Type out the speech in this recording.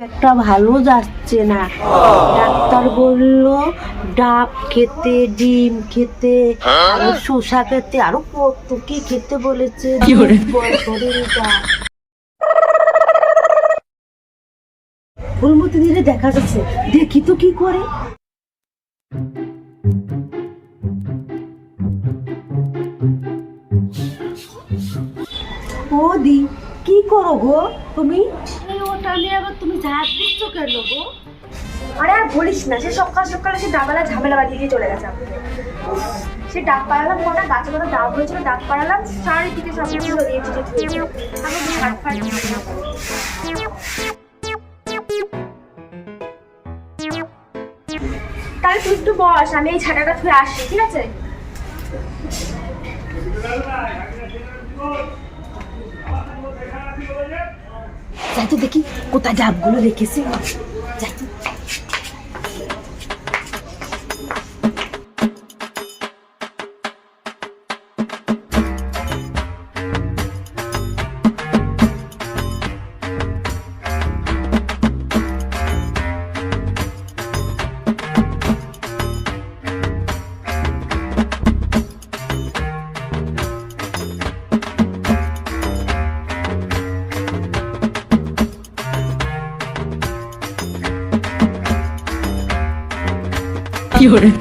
একটা ভালো যাচ্ছে না। ডাক্তার বলল ডাব খেতে ডিম খেতে আরও শসা খেতে আরও কত কি খেতে বলেছে ফুলমতি দিলে দেখা যাচ্ছে। দেখি তো কি করে। ও দি কি করো গো তুমি? ওটা নিয়ে আবার তুমি ঝাঁক দিচ্ছ কেন গো? আরে আর বলিস না সে সকাল সকালে সে ডাবালা ঝামেলা বাঁধিয়ে দিয়ে চলে গেছে আমাকে। সে ডাক পাড়ালাম কটা? গাছে কটা ডাব হয়েছিল ডাক পাড়ালাম চারিদিকে সব কিছু রয়ে চিটে আমি ফাট তাহলে তুই একটু বস আমি এই ছাটাটা ধুয়ে আসছি ঠিক আছে? যাই তো দেখি কোথায় ডাবগুলো রেখেছে। 有人